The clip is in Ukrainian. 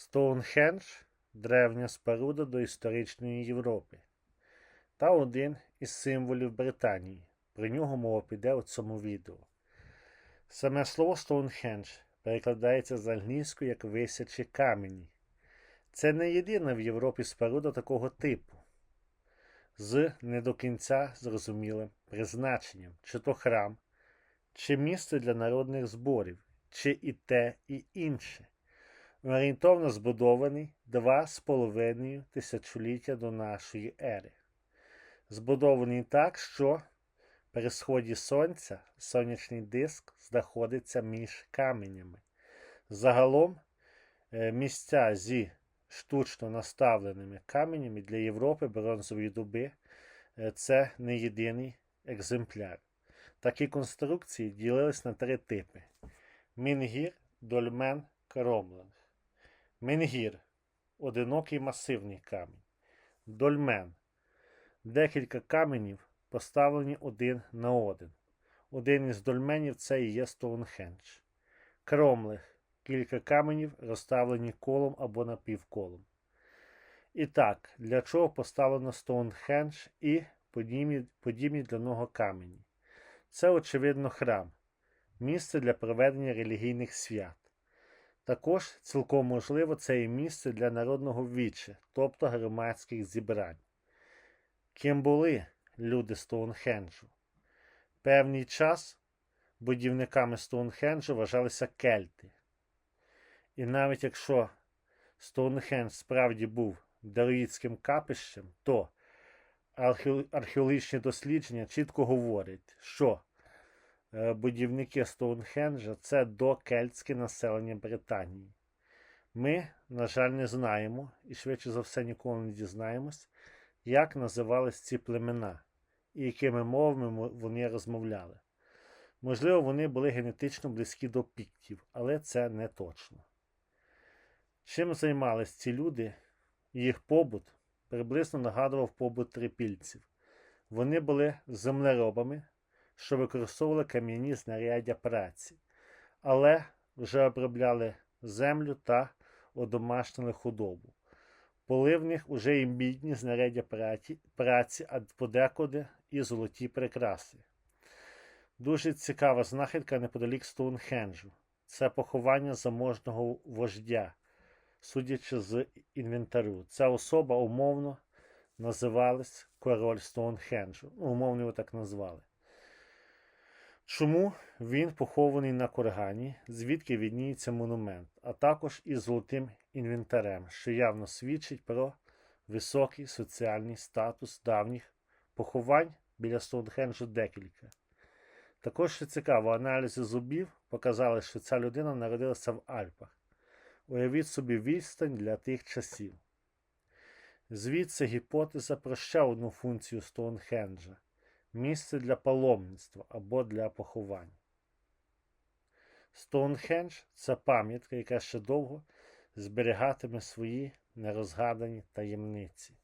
Стоунхендж древня споруда до історичної Європи та один із символів Британії. Про нього мова піде у цьому відео. Саме слово Стоунхендж перекладається з англійської як висячі камені. Це не єдина в Європі споруда такого типу, з не до кінця зрозумілим призначенням, чи то храм, чи місце для народних зборів, чи і те, і інше орієнтовно збудований два з половиною тисячоліття до нашої ери. Збудований так, що при сході сонця сонячний диск знаходиться між каменями. Загалом е, місця зі штучно наставленими каменями для Європи бронзової доби е, це не єдиний екземпляр. Такі конструкції ділились на три типи: Мінгір, дольмен, кромлинг. Менгір одинокий масивний камінь. Дольмен. Декілька каменів поставлені один на один. Один із дольменів це і є Стоунхендж. Кромлих. Кілька каменів розставлені колом або напівколом. І так, для чого поставлено Стоунхендж і подібні, подібні для нього камені? Це, очевидно, храм, місце для проведення релігійних свят. Також цілком можливо це і місце для народного віччя, тобто громадських зібрань. Ким були люди Стоунхенджу? Певний час будівниками Стоунхенджу вважалися кельти. І навіть якщо Стоунхендж справді був дароїдським капищем, то археологічні дослідження чітко говорять, що будівники Стоунхенджа це докельтське населення Британії. Ми, на жаль, не знаємо і швидше за все ніколи не дізнаємось, як називались ці племена і якими мовами вони розмовляли. Можливо, вони були генетично близькі до піктів, але це не точно. Чим займались ці люди, їх побут приблизно нагадував побут трипільців. Вони були землеробами, що використовували кам'яні знаряддя праці, але вже обробляли землю та одомашнили худобу. Були в них уже і мідні знаряддя праці, праці, а подекуди і золоті прикраси. Дуже цікава знахідка неподалік Стоунхенджу. Це поховання заможного вождя, судячи з інвентарю. Ця особа умовно називалась король Стоунхенджу. Ну, Умовно його так назвали. Чому він похований на кургані, звідки відніється монумент, а також із золотим інвентарем, що явно свідчить про високий соціальний статус давніх поховань біля Стоунхенджу декілька. Також що цікаво, аналізи зубів показали, що ця людина народилася в Альпах. Уявіть собі відстань для тих часів. Звідси гіпотеза про ще одну функцію Стоунхенджа місце для паломництва або для поховань. Стоунхендж це пам'ятка, яка ще довго зберігатиме свої нерозгадані таємниці.